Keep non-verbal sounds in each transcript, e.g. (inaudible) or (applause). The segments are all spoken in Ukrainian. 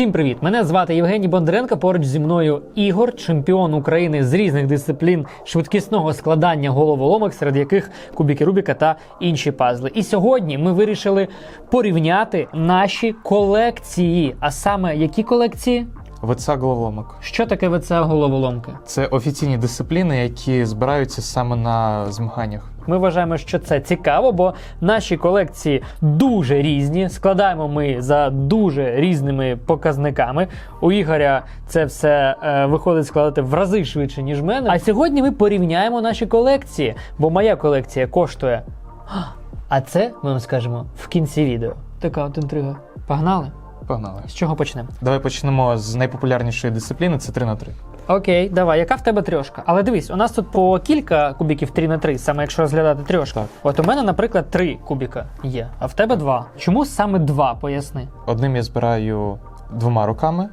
Всім привіт! Мене звати Євгеній Бондаренко. Поруч зі мною Ігор, чемпіон України з різних дисциплін швидкісного складання головоломок, серед яких кубіки Рубіка та інші пазли. І сьогодні ми вирішили порівняти наші колекції. А саме які колекції? ВЦ головоломок. Що таке ВЦА головоломки? Це офіційні дисципліни, які збираються саме на змаганнях. Ми вважаємо, що це цікаво, бо наші колекції дуже різні. Складаємо ми за дуже різними показниками. У Ігоря це все е, виходить складати в рази швидше, ніж в мене. А сьогодні ми порівняємо наші колекції, бо моя колекція коштує. А це ми вам скажемо в кінці відео. Така от інтрига. Погнали? Погнали. З чого почнемо? Давай почнемо з найпопулярнішої дисципліни це 3 на 3 Окей, давай, яка в тебе трьошка? Але дивись, у нас тут по кілька кубіків 3 на 3, саме якщо розглядати трьошку. Так. От у мене, наприклад, три кубіка є, а в тебе два. Чому саме два? Поясни. Одним я збираю двома руками,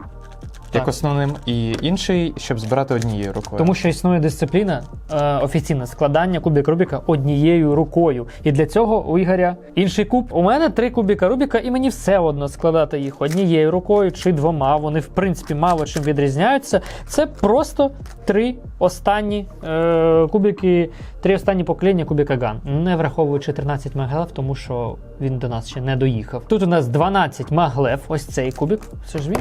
як основним, і інший, щоб збирати однією рукою. Тому що існує дисципліна е, офіційне складання кубик Рубіка однією рукою. І для цього у Ігоря інший куб. У мене три кубіка Рубіка, і мені все одно складати їх однією рукою чи двома. Вони, в принципі, мало чим відрізняються. Це просто три останні е, кубики, три останні покоління кубіка Ган, не враховуючи 13 маглев, тому що він до нас ще не доїхав. Тут у нас 12 маглев, ось цей кубик. Це ж він.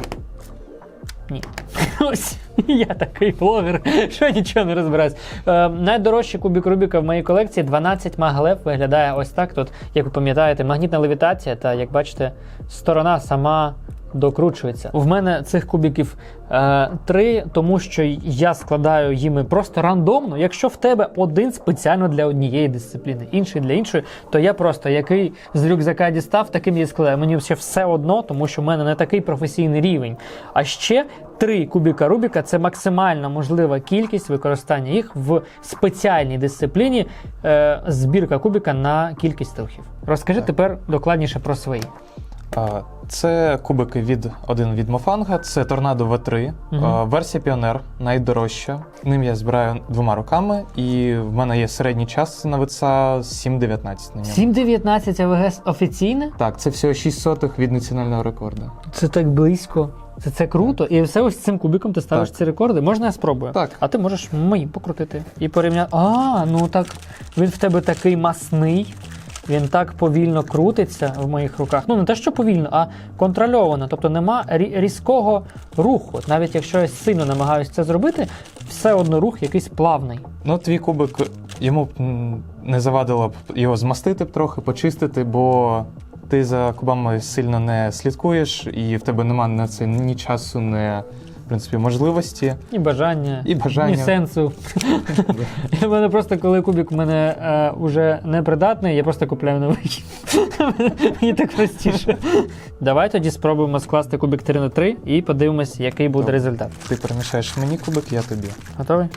Ні. (laughs) Ось я такий блогер, (laughs) що нічого не розбираюсь. Е, найдорожчий кубік Рубіка в моїй колекції 12 маглев виглядає ось так. Тут, як ви пам'ятаєте, магнітна левітація, та як бачите, сторона сама докручується. В мене цих кубиків е, три, тому що я складаю їми просто рандомно. Якщо в тебе один спеціально для однієї дисципліни, інший для іншої, то я просто який з рюкзака дістав, таким я складаю. Мені ще все одно, тому що в мене не такий професійний рівень. А ще три кубіка Рубіка це максимальна можлива кількість використання їх в спеціальній дисципліні е, збірка кубіка на кількість рухів. Розкажи Так. тепер докладніше про свої. Це кубики від один від Мофанга, це Торнадо V3. Мгм. А, Версія Піонер найдорожча. Ним я збираю двома руками, і в мене є середній час на ВЦ 7.19 на ньому. 7.19 АВГ офіційне? Так, це всього 6 сотих від національного рекорду. Це так близько. Це, це круто. І все ось цим кубиком ти ставиш Так. ці рекорди. Можна я спробую? Так. А ти можеш мої покрутити і порівняти. А, ну так він в тебе такий масний. Він так повільно крутиться в моїх руках. Ну не те, що повільно, а контрольовано. Тобто нема різкого руху. Навіть якщо я сильно намагаюся це зробити, все одно рух якийсь плавний. Ну, твій кубик йому б не завадило б його змастити б трохи, почистити, бо ти за кубами сильно не слідкуєш, і в тебе немає на це ні часу, ні в принципі можливості. І бажання, І бажання. ні сенсу. (laughs) У мене просто, коли кубик у мене е, уже непридатний, я просто купляю новий. (laughs) Мені так простіше. Давай тоді спробуємо скласти кубик 3 на 3 і подивимось, який буде результат. Ти перемішаєш мені кубик, я тобі. Готовий?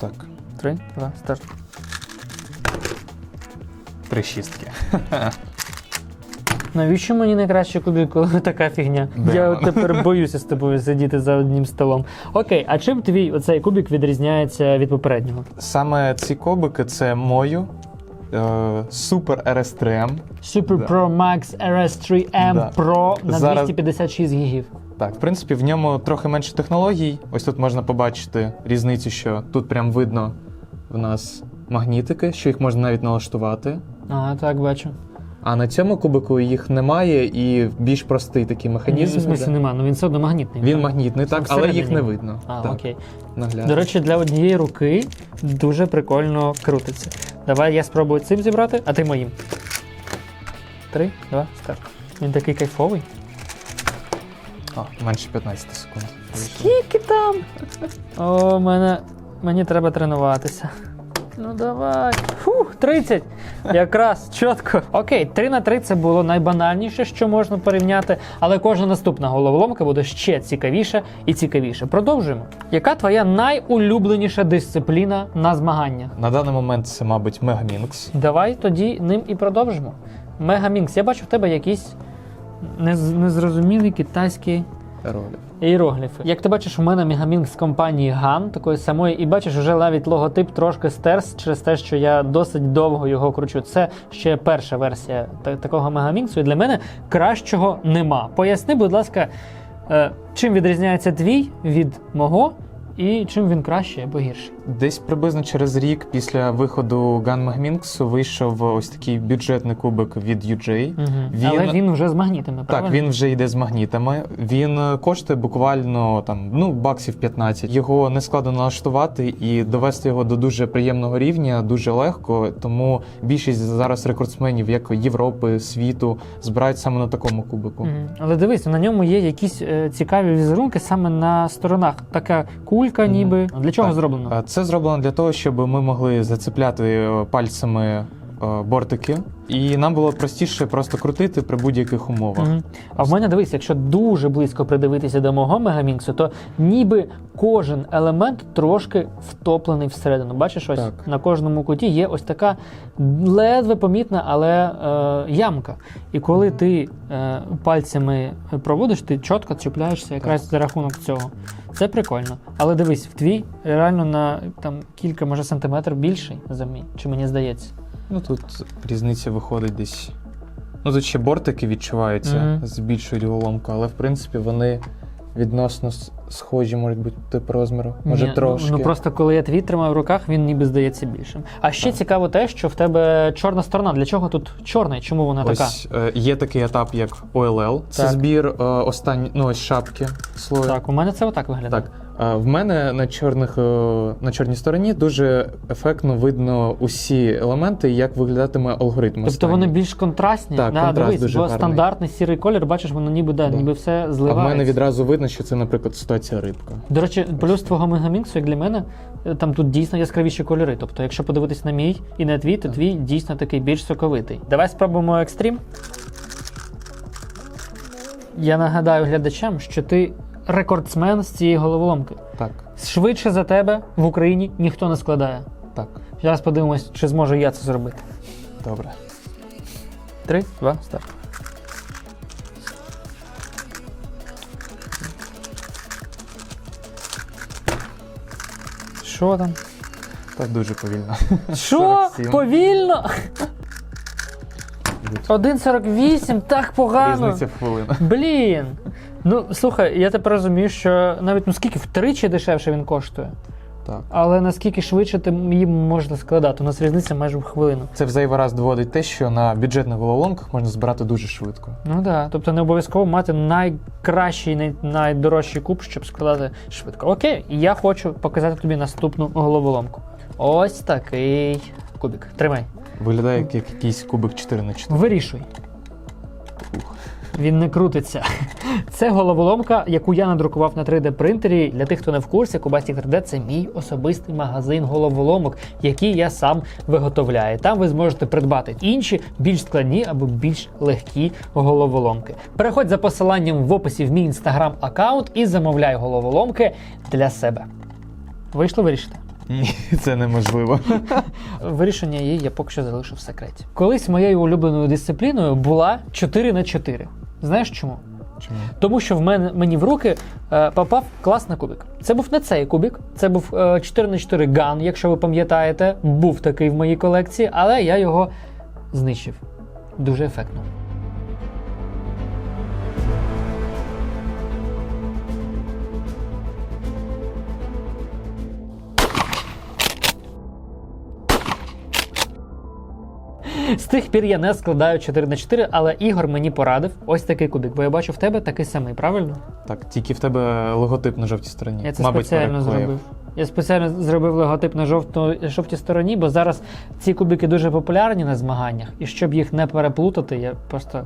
Так, Три, два, старт. три шістки. (laughs) Навіщо мені найкраще кубик, коли (laughs) така фігня? Да. Я от тепер боюся з тобою сидіти за одним столом. Окей, а чим твій оцей кубик відрізняється від попереднього? Саме ці кубики це мою е, Super RS3M. Super Да. Pro Max RS3M Да. Pro на Зараз- 256 гігів. Так, в принципі, в ньому трохи менше технологій. Ось тут можна побачити різницю, що тут прям видно в нас магнітики, що їх можна навіть налаштувати. Ага, так бачу. А на цьому кубику їх немає і більш простий такий механізм. в смысле іде. нема, ну він все одно магнітний. Він так? магнітний, так, але їх не видно. А, так, окей. наглядно. До речі, для однієї руки дуже прикольно крутиться. Давай я спробую цим зібрати, а ти моїм. Три, два, старт. Він такий кайфовий. О, менше 15 секунд. Скільки там? О, мене. Мені треба тренуватися. Ну давай. Фух, 30. Якраз чітко. Окей, 3 на 3 це було найбанальніше, що можна порівняти, але кожна наступна головоломка буде ще цікавіше і цікавіше. Продовжуємо. Яка твоя найулюбленіша дисципліна на змаганнях? На даний момент це, мабуть, Мегамінкс. Давай тоді ним і продовжимо. Мегамінкс, я бачу в тебе якісь нез- незрозумілі китайські Ролів. Іерогліфи. Як ти бачиш, у мене мігамінг з компанії GAN, такої самої, і бачиш, вже навіть логотип трошки стерс через те, що я досить довго його кручу. Це ще перша версія такого Мегамінксу, і для мене кращого нема. Поясни, будь ласка, Е, чим відрізняється твій від мого, і чим він кращий або гірший? Десь приблизно через рік після виходу Gun Magminx вийшов ось такий бюджетний кубик від UJ. Угу. Він- Але він вже з магнітами, правильно? Так, він вже йде з магнітами. Він е, коштує буквально там ну баксів 15. Його не складно налаштувати і довести його до дуже приємного рівня дуже легко. Тому більшість зараз рекордсменів, як Європи, світу, збирають саме на такому кубику. Мгм. Але дивись, на ньому є якісь е, цікаві візерунки саме на сторонах. Така кулька, ніби. Для чого Так. зроблено? Це зроблено для того, щоб ми могли зацепляти е, пальцями бортики, і нам було простіше просто крутити при будь-яких умовах. Мгм. А в мене дивись, якщо дуже близько придивитися до мого мегаміксу, то ніби кожен елемент трошки втоплений всередину. Бачиш, ось Так. на кожному куті є ось така ледве помітна, але е, ямка. І коли ти е, пальцями проводиш, ти чітко чіпляєшся якраз за рахунок цього. Це прикольно. Але дивись, в твій реально на там кілька, може, сантиметрів більший за мій, чи мені здається. Ну тут різниця виходить десь. Ну тут ще бортики відчуваються, Мгм. збільшують головоломку, але в принципі вони відносно схожі, можуть бути по розміру. Може Ні, трошки. Ну, ну просто коли я твій тримаю в руках, він ніби здається більшим. А ще Так. цікаво те, що в тебе чорна сторона. Для чого тут чорна і чому вона така? Ось е, є такий етап, як OLL. Це Так. збір е, останні, ну ось шапки слою. Так, у мене це отак виглядає. Так. В мене на чорних е, на чорній стороні дуже ефектно видно усі елементи, як виглядатиме алгоритм. Тобто останній. вони більш контрастні. Так, да, контраст дивись, дуже бо гарний. стандартний сірий колір, бачиш, воно ніби да, Да. ніби все А в мене відразу видно, що це, наприклад, ситуація рибка. До речі, плюс твого мегаміксу, як для мене, е, там тут дійсно яскравіші кольори. Тобто, якщо подивитись на мій і на твій, то Так. твій дійсно такий більш соковитий. Давай спробуємо екстрім. Я нагадаю глядачам, що ти рекордсмен з цієї головоломки. Так, Швидше за тебе в Україні ніхто не складає. так, Зараз подивимось, чи зможу я це зробити. добре. Три, два, старт. Що там? Так дуже повільно. Що? 47. Повільно? 1,48, так погано. Різниця в хвилину. Блін. Ну, слухай, я тепер розумію, що навіть ну скільки втричі дешевше він коштує. Так. Але наскільки швидше ти їм можна складати? У нас різниця майже в хвилину. Це в зайвий раз доводить те, що на бюджетних головоломках можна збирати дуже швидко. Ну так, да. тобто не обов'язково мати найкращий, най- найдорожчий куб, щоб складати швидко. Окей, я хочу показати тобі наступну головоломку. Ось такий кубик. Тримай. Виглядає як, як якийсь кубик 4 на 4 Вирішуй. Він не крутиться. (laughs) Це головоломка, яку я надрукував на 3D принтері. Для тих, хто не в курсі, Кубастік 3D це мій особистий магазин головоломок, який я сам виготовляю. Там ви зможете придбати інші більш складні або більш легкі головоломки. Переходь за посиланням в описі в мій інстаграм аккаунт і замовляй головоломки для себе. Вийшло вирішити? Ні, це неможливо. (laughs) Вирішення її я поки що залишив в секреті. Колись моєю улюбленою дисципліною була 4 на 4 Знаєш чому? Чому? Тому що в мене мені в руки е, попав класний кубик. Це був не цей кубик, це був е, 4 на 4 ган, якщо ви пам'ятаєте. Був такий в моїй колекції, але я його знищив. Дуже ефектно. З тих пір я не складаю 4 на 4, але Ігор мені порадив ось такий кубик, бо я бачу в тебе такий самий, правильно? Так, тільки в тебе логотип на жовтій стороні. Я це Мабуть, спеціально переклеїв. зробив. Я спеціально зробив логотип на жовту, жовтій стороні, бо зараз ці кубики дуже популярні на змаганнях. І щоб їх не переплутати, я просто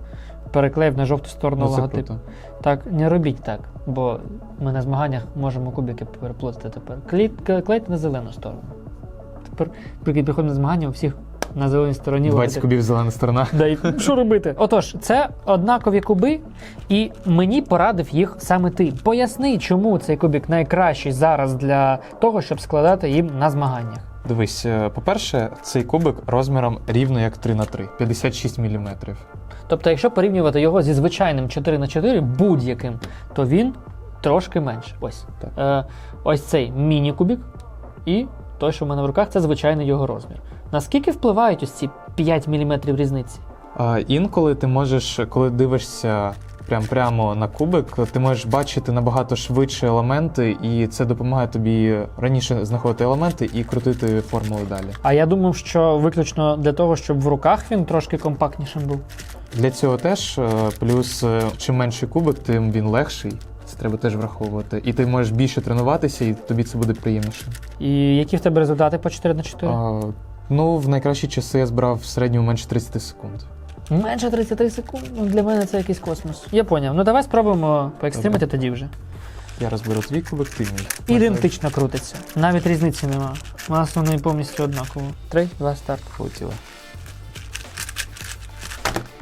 переклеїв на жовту сторону Ну, це логотип. круто. Так, не робіть так, бо ми на змаганнях можемо кубики переплутати тепер. Клейте, клейте на зелену сторону. Тепер, прикинь, приходимо на змагання, у всіх на зеленій стороні 20 кубів зелена сторона. (laughs) Да, і що робити? Отож, це однакові куби, і мені порадив їх саме ти. Поясни, чому цей кубик найкращий зараз для того, щоб складати їм на змаганнях. Дивись, е, по-перше, цей кубик розміром рівно як 3 на 3 56 мм. Тобто, якщо порівнювати його зі звичайним 4 на 4 будь-яким, то він трошки менше. Ось. Так. Е, ось цей міні-кубик, і той, що в мене в руках, це звичайний його розмір. Наскільки впливають ось ці 5 мм різниці? А інколи ти можеш, коли дивишся прям прямо на кубик, ти можеш бачити набагато швидше елементи, і це допомагає тобі раніше знаходити елементи і крутити формулу далі. А я думав, що виключно для того, щоб в руках він трошки компактнішим був. Для цього теж е, плюс е, чим менший кубик, тим він легший. Це треба теж враховувати. І ти можеш більше тренуватися, і тобі це буде приємніше. І які в тебе результати по 4 на 4? А, ну, в найкращі часи я збирав в середньому менше 30 секунд. Менше 30 секунд. Ну, для мене це якийсь космос. Я поняв. Ну давай спробуємо поекстримити тоді вже. Я розберу твій кубик, ти мій. Ідентично крутиться. Навіть різниці нема. У нас вони повністю однаково. Три, два, старт. Полетіло.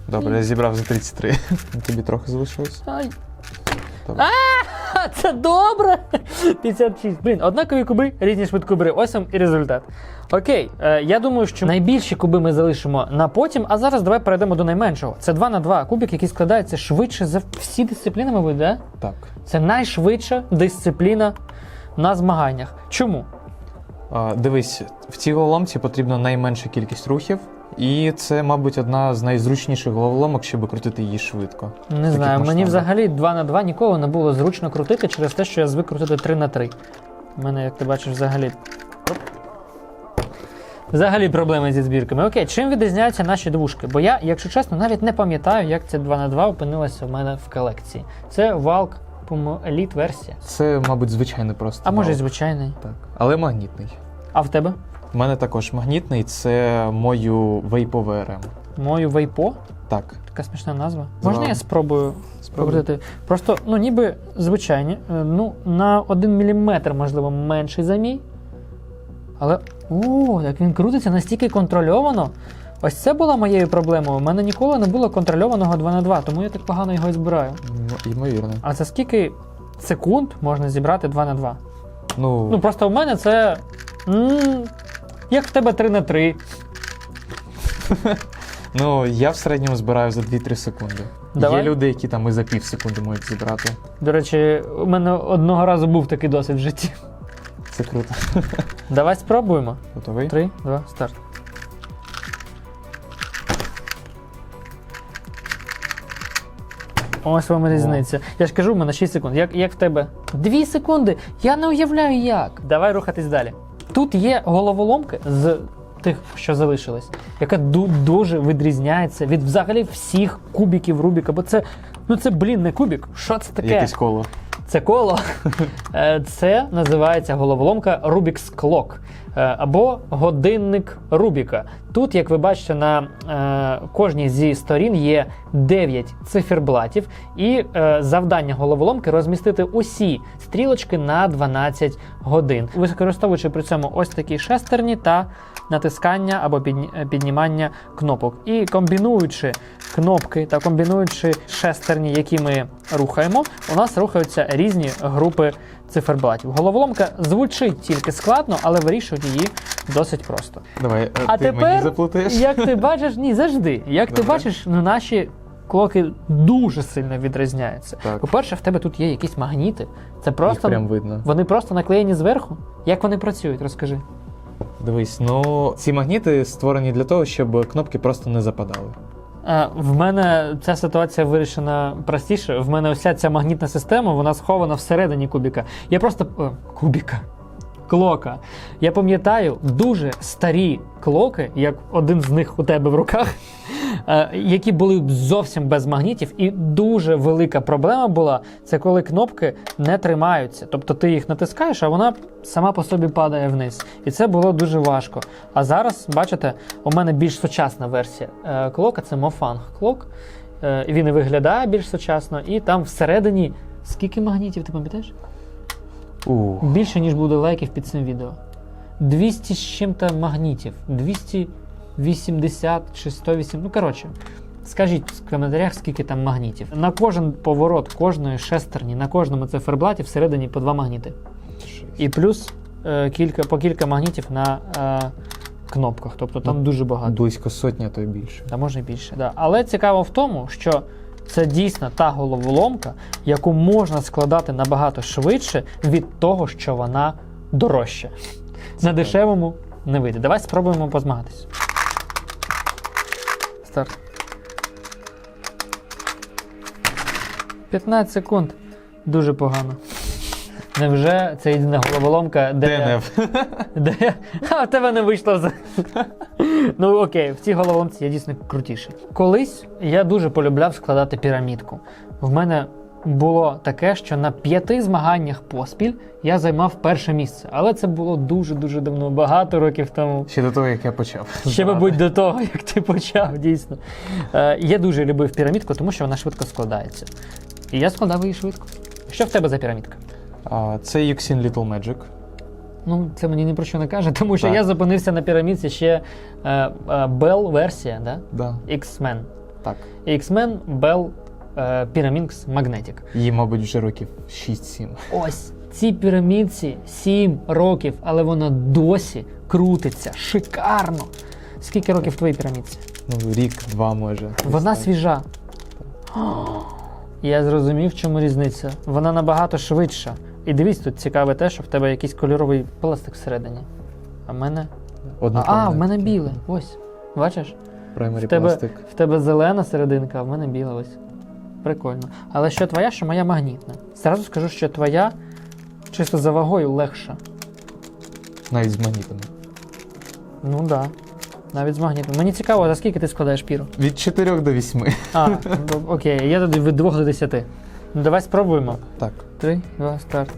Добре, я зібрав за 33. (laughs) Тобі трохи залишилось. Ай. Добре. А, це добре! 56. Блін, однакові куби, різні швидкобери. Ось вам і результат. Окей, е, я думаю, що найбільші куби ми залишимо на потім, а зараз давай перейдемо до найменшого. Це 2 на 2 кубик, який складається швидше за всі дисципліни, мабуть, да? Так. Це найшвидша дисципліна на змаганнях. Чому? А, дивись, в цій головоломці потрібна найменша кількість рухів, і це, мабуть, одна з найзручніших головоломок, щоб крутити її швидко. Не Таких знаю, мені масштабах. взагалі 2 на 2 ніколи не було зручно крутити через те, що я звик крутити 3 на 3. У мене, як ти бачиш, взагалі. Оп. Взагалі проблеми зі збірками. Окей, чим відрізняються наші двушки? Бо я, якщо чесно, навіть не пам'ятаю, як це 2 на 2 опинилося в мене в колекції. Це Valk по-моєму, Elite версія. Це, мабуть, звичайний просто. А може і звичайний. Так. Але магнітний. А в тебе? У мене також магнітний, це мою вейпову РМ. Мою Вейпо? Так. Така смішна назва. Можна я спробую покрутити? Просто, ну, ніби звичайні. е, Ну, на 1 мм, можливо, менший за мій. Але. О, як він крутиться настільки контрольовано. Ось це була моєю проблемою. У мене ніколи не було контрольованого 2 на 2, тому я так погано його і збираю. Ну, Ймовірно. А за скільки секунд можна зібрати 2 на 2? Ну, Ну просто в мене це. Як в тебе 3 на 3. (laughs) ну, я в середньому збираю за 2-3 секунди. Давай. Є люди, які там і за пів секунди можуть зібрати. До речі, у мене одного разу був такий досвід в житті. Це круто. (laughs) Давай спробуємо. Готовий? 3, 2, старт. Ось вам і різниця. Я ж кажу, в мене 6 секунд. Як, як в тебе? 2 секунди. Я не уявляю як. Давай рухатись далі. Тут є головоломки з тих, що залишились, яка дуже відрізняється від взагалі всіх кубіків Рубіка. Бо це, ну це, блін, не кубік. Що це таке? Якесь коло. Це коло. (laughs) Е, Це називається головоломка Rubik's Clock е, або годинник Рубіка. Тут, як ви бачите, на е, кожній зі сторін є 9 циферблатів, і завдання головоломки розмістити усі стрілочки на 12 годин, використовуючи при цьому ось такі шестерні та натискання або е, піднімання кнопок. І комбінуючи кнопки та комбінуючи шестерні, які ми рухаємо, у нас рухаються різні групи циферблатів. Головоломка звучить тільки складно, але вирішують її досить просто. Давай, е, А ти тепер, мені заплутаєш? як ти бачиш, ні, завжди. Як ти бачиш, ну, наші клоки дуже сильно відрізняються. Так. По-перше, в тебе тут є якісь магніти. Це Їх просто прям видно. вони просто наклеєні зверху. Як вони працюють, розкажи. Дивись, ну ці магніти створені для того, щоб кнопки просто не западали. Е, В мене ця ситуація вирішена простіше. В мене вся ця магнітна система, вона схована всередині кубіка. Я просто. О, кубіка. Клока. Я пам'ятаю дуже старі клоки, як один з них у тебе в руках, е, які були зовсім без магнітів. І дуже велика проблема була це коли кнопки не тримаються. Тобто ти їх натискаєш, а вона сама по собі падає вниз. І це було дуже важко. А зараз, бачите, у мене більш сучасна версія е, клока це Mofang клок. Е, Він і виглядає більш сучасно, і там всередині скільки магнітів, ти пам'ятаєш? Ух. Більше, ніж буде лайків під цим відео. 200 з чим-то магнітів. 280 чи 108. Ну, коротше, скажіть в коментарях, скільки там магнітів. На кожен поворот кожної шестерні, на кожному циферблаті всередині по два магніти. І плюс е, кілька, по кілька магнітів на е, кнопках. Тобто там Ну, дуже багато. Близько сотні, а то й більше. Та може і більше. Да. Але цікаво в тому, що це дійсно та головоломка, яку можна складати набагато швидше від того, що вона дорожча. На дешевому не вийде. Давай спробуємо позмагатись. Старт. 15 секунд. Дуже погано. Невже це єдина головоломка, де. ДНФ. (laughs) Де? А тебе не вийшло взагалі. (laughs) Ну окей, в цій головоломці я дійсно крутіший. Колись я дуже полюбляв складати пірамідку. В мене було таке, що на п'яти змаганнях поспіль я займав перше місце. Але це було дуже-дуже давно, багато років тому. Ще до того, як я почав. Ще, мабуть, до того, як ти почав, дійсно. Е, я дуже любив пірамідку, тому що вона швидко складається. І я складав її швидко. Що в тебе за пірамідка? Це Yuxin Little Magic. Ну, це мені ні про що не каже, (laughs) тому що Так. я зупинився на пірамідці ще е, е, Bell версія, да? Да. X-Men. Так. X-Men Bell е, Pyraminx Magnetic. Їй, мабуть, вже років 6-7. Ось цій пірамідці 7 років, але вона досі крутиться. Шикарно. Скільки років твоїй пірамідці? Ну, рік-два може. Вона свіжа. (gasps) Я зрозумів, в чому різниця. Вона набагато швидша. І дивись, тут цікаве те, що в тебе якийсь кольоровий пластик всередині. А в мене. А, а, в мене біле. Ось. Бачиш? Primary В тебе, пластик. в тебе зелена серединка, а в мене біла ось. Прикольно. Але що твоя, що моя магнітна. Зразу скажу, що твоя чисто за вагою легша. Навіть з магнітами. Ну так. Да. Навіть з магнітом. Мені цікаво, за скільки ти складаєш піру? Від 4 до 8. А, ну, окей, я тоді від 2 до 10. Ну давай спробуємо. Так. 3, 2, старт.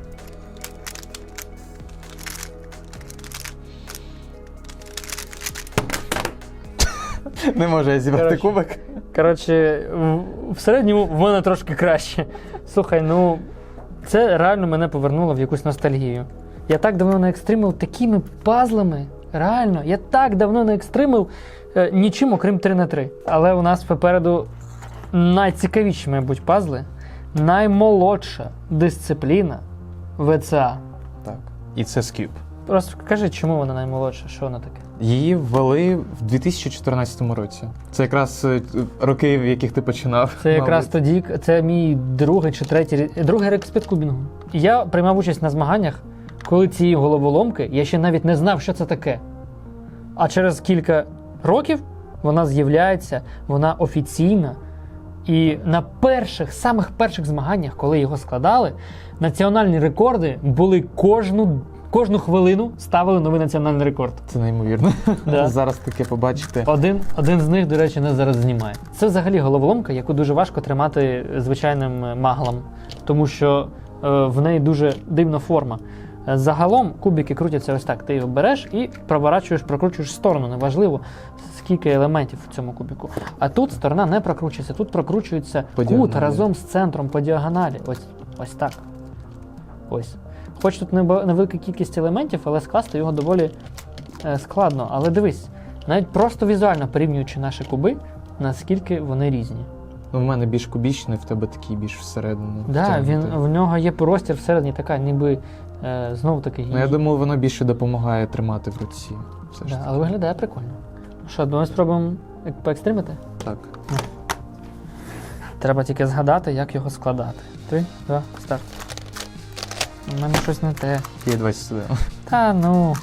(laughs) Не можу я зібрати Коротше. кубик. Коротше, в, в середньому в мене трошки краще. Слухай, ну це реально мене повернуло в якусь ностальгію. Я так давно не екстримив такими пазлами. Реально, я так давно не екстримив е, нічим, окрім 3 на 3. Але у нас попереду найцікавіші, мабуть, пазли, наймолодша дисципліна ВЦА. Так. І це скюб. Просто кажи, чому вона наймолодша, що вона таке? Її ввели в 2014 році. Це якраз е, роки, в яких ти починав. Це якраз тоді, це мій другий чи третій другий рік спідкубінгу. Я приймав участь на змаганнях, коли ці головоломки я ще навіть не знав, що це таке. А через кілька років вона з'являється, вона офіційна. І на перших, самих перших змаганнях, коли його складали, національні рекорди були кожну, кожну хвилину ставили новий національний рекорд. Це неймовірно. Да. (laughs) Зараз таке побачити. Один, один з них, до речі, нас зараз знімає. Це взагалі головоломка, яку дуже важко тримати звичайним маглом, тому що е, в неї дуже дивна форма. Загалом кубики крутяться ось так. Ти його береш і проворачуєш, прокручуєш сторону. Неважливо, скільки елементів в цьому кубику. А тут сторона не прокручується, тут прокручується По кут діагоналі. разом з центром по діагоналі. Ось, ось так. Ось. Хоч тут невелика кількість елементів, але скласти його доволі е, складно. Але дивись, навіть просто візуально порівнюючи наші куби, наскільки вони різні. Ну, в мене більш кубічний, в тебе такий більш всередину. Да, він, в нього є простір всередині, така, ніби знову таки. Ну, я думаю, воно більше допомагає тримати в руці. Все ж да, таки. але виглядає прикольно. Ну Що, давай спробуємо ек- поекстримити? Так. Треба тільки згадати, як його складати. Три, два, старт. У мене щось не те. Є 21. Та ну.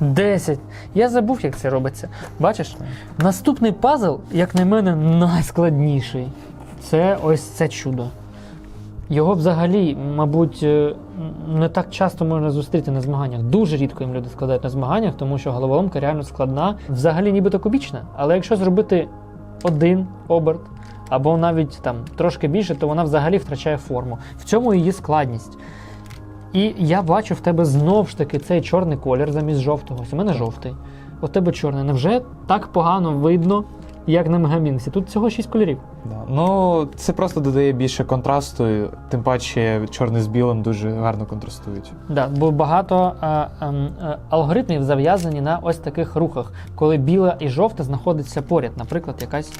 10. Я забув, як це робиться. Бачиш, наступний пазл, як на мене, найскладніший. Це ось це чудо. Його взагалі, мабуть, е, не так часто можна зустріти на змаганнях. Дуже рідко їм люди складають на змаганнях, тому що головоломка реально складна, взагалі нібито кубічна. Але якщо зробити один оберт, або навіть там трошки більше, то вона взагалі втрачає форму. В цьому її складність. І я бачу в тебе знов ж таки цей чорний колір замість жовтого. Ось у мене жовтий. У тебе чорний. Невже так погано видно, як на мегамінксі? Тут всього 6 кольорів. Да. Ну, це просто додає більше контрасту, тим паче чорний з білим дуже гарно контрастують. Да, бо багато е, ем, е, алгоритмів зав'язані на ось таких рухах, коли біле і жовте знаходиться поряд. Наприклад, якась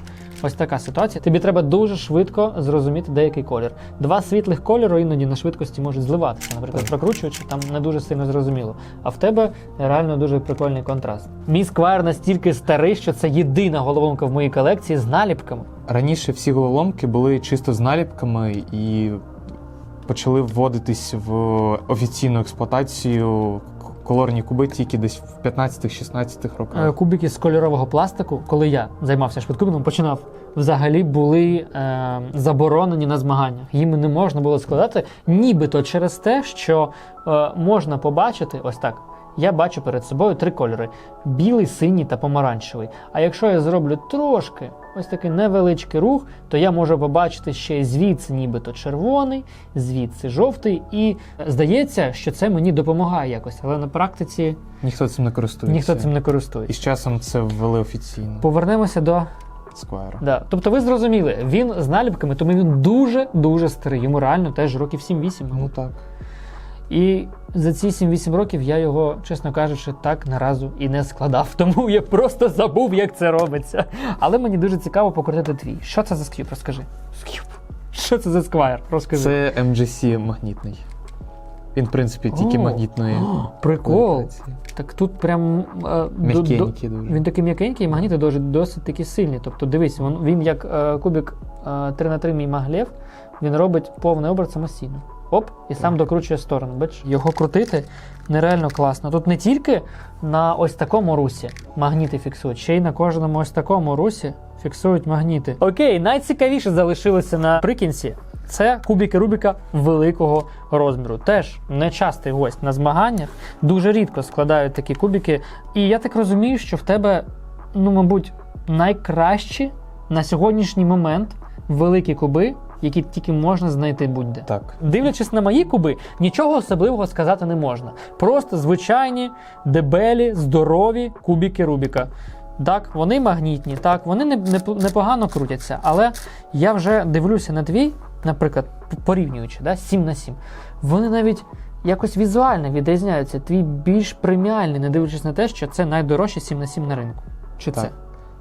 ось така ситуація. Тобі треба дуже швидко зрозуміти деякий колір. Два світлих кольору іноді на швидкості можуть зливатися. Наприклад, Так. прокручуючи, там не дуже сильно зрозуміло. А в тебе реально дуже прикольний контраст. Мій сквайр настільки старий, що це єдина головоломка в моїй колекції з наліпками. Раніше всі головоломки були чисто з наліпками і почали вводитись в офіційну експлуатацію, колорні куби тільки десь в 15-16 Е, роках. Кубики з кольорового пластику, коли я займався швидкубиком, починав взагалі були е, заборонені на змаганнях. Їм не можна було складати, нібито через те, що е, можна побачити ось так. Я бачу перед собою три кольори: білий, синій та помаранчевий. А якщо я зроблю трошки ось такий невеличкий рух, то я можу побачити ще звідси, нібито червоний, звідси жовтий. І здається, що це мені допомагає якось, але на практиці Ніхто цим не користується. ніхто цим не І з часом це ввели офіційно. Повернемося до Сквайра. Да. Тобто ви зрозуміли, він з наліпками, тому він дуже-дуже старий. Йому реально теж років 7-8. Ну так. І за ці 7-8 років я його, чесно кажучи, так наразу і не складав. (laughs) Тому я просто забув, як це робиться. Але мені дуже цікаво покрутити твій. Що це за ск'юб? Розкажи. Ск'юб. Що це за сквайр? Розкажи. Це MGC магнітний. Він, в принципі, тільки О, магнітної. о, Прикол. комплектації. Так тут прям. е, М'якенький дуже. Він такий м'якенький, і магніти дуже, досить такі сильні. Тобто, дивись, він, він як е, кубик е, 3 на 3 мій маглєв, він робить повний оберт самостійно. Оп, і сам докручує сторону. Бачиш, його крутити нереально класно. Тут не тільки на ось такому русі магніти фіксують, ще й на кожному ось такому русі фіксують магніти. Окей, найцікавіше залишилося наприкінці. Це кубики Рубіка великого розміру. Теж нечастий гость на змаганнях. Дуже рідко складають такі кубики. І я так розумію, що в тебе, ну, мабуть, найкращі на сьогоднішній момент великі куби, які тільки можна знайти будь-де. Так. Дивлячись на мої куби, нічого особливого сказати не можна. Просто звичайні, дебелі, здорові кубики Рубіка. Так, вони магнітні, так, вони не- не- непогано крутяться, але я вже дивлюся на твій, наприклад, порівнюючи да, 7 на 7. Вони навіть якось візуально відрізняються. Твій більш преміальний, не дивлячись на те, що це найдорожче 7 на 7 на ринку. Чи Так. це?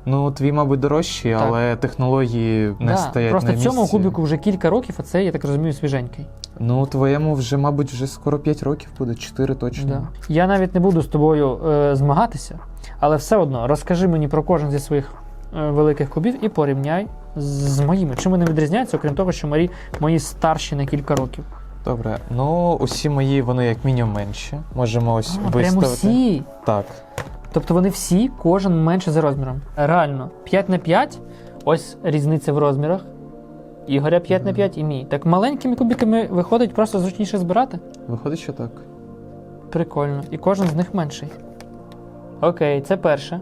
Ну, твій, мабуть, дорожчий, Так. але технології не Да, стоять Просто на цьому місці. кубику вже кілька років, а це, я так розумію, свіженький. Ну, твоєму вже, мабуть, вже скоро 5 років буде, 4 точно. Да. Я навіть не буду з тобою е, змагатися, але все одно розкажи мені про кожен зі своїх е, великих кубів і порівняй з, з моїми. Чим вони відрізняються, окрім того, що мої, мої старші на кілька років. Добре. Ну, усі мої, вони як мінімум менші. Можемо ось А, прямо виставити. всі. Так. Тобто вони всі, кожен менше за розміром. Реально, 5 на 5, ось різниця в розмірах. Ігоря 5 на 5 і мій. Так маленькими кубиками виходить просто зручніше збирати. Виходить, що так. Прикольно. І кожен з них менший. Окей, це перше.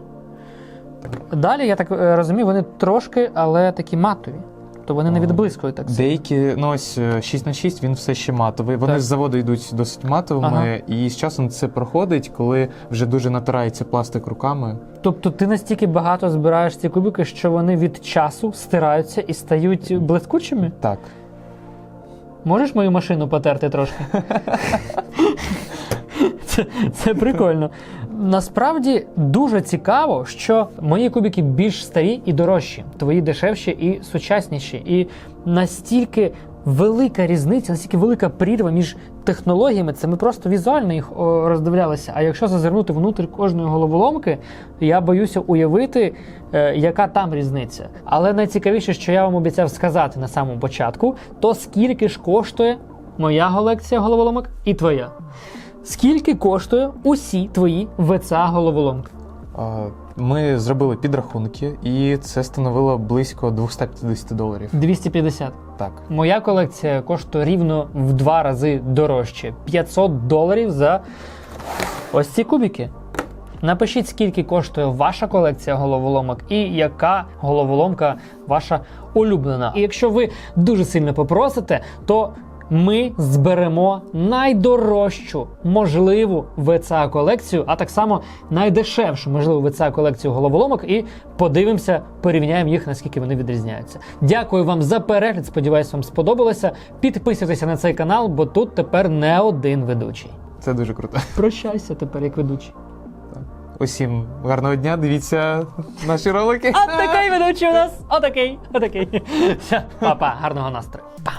Далі, я так е, розумію, вони трошки, але такі матові. То вони не відблискують так. Деякі, ну ось е, 6 на 6 він все ще матовий. Вони Так. з заводу йдуть досить матовими, Ага. і з часом це проходить, коли вже дуже натирається пластик руками. Тобто ти настільки багато збираєш ці кубики, що вони від часу стираються і стають блискучими? Так. Можеш мою машину потерти трошки? (laughs) Це прикольно. Насправді дуже цікаво, що мої кубики більш старі і дорожчі, твої дешевші і сучасніші. І настільки велика різниця, настільки велика прірва між технологіями, це ми просто візуально їх роздивлялися. А якщо зазирнути внутрі кожної головоломки, я боюся уявити, е, яка там різниця. Але найцікавіше, що я вам обіцяв сказати на самому початку, то скільки ж коштує моя колекція головоломок і твоя. Скільки коштує усі твої ВЦА головоломки? Ми зробили підрахунки, і це становило близько 250 доларів. 250. Так. Моя колекція коштує рівно в два рази дорожче 500 доларів за ось ці кубики. Напишіть, скільки коштує ваша колекція головоломок і яка головоломка ваша улюблена. І якщо ви дуже сильно попросите, то ми зберемо найдорожчу можливу ВЦА колекцію, а так само найдешевшу можливу ВЦА колекцію головоломок, і подивимося, порівняємо їх, наскільки вони відрізняються. Дякую вам за перегляд. Сподіваюсь, вам сподобалося. Підписуйтеся на цей канал, бо тут тепер не один ведучий. Це дуже круто. Прощайся тепер як ведучий. Усім гарного дня, дивіться наші ролики. А такий ведучий у нас. Отакий, отакий. Все, па-па, гарного настрою. Па.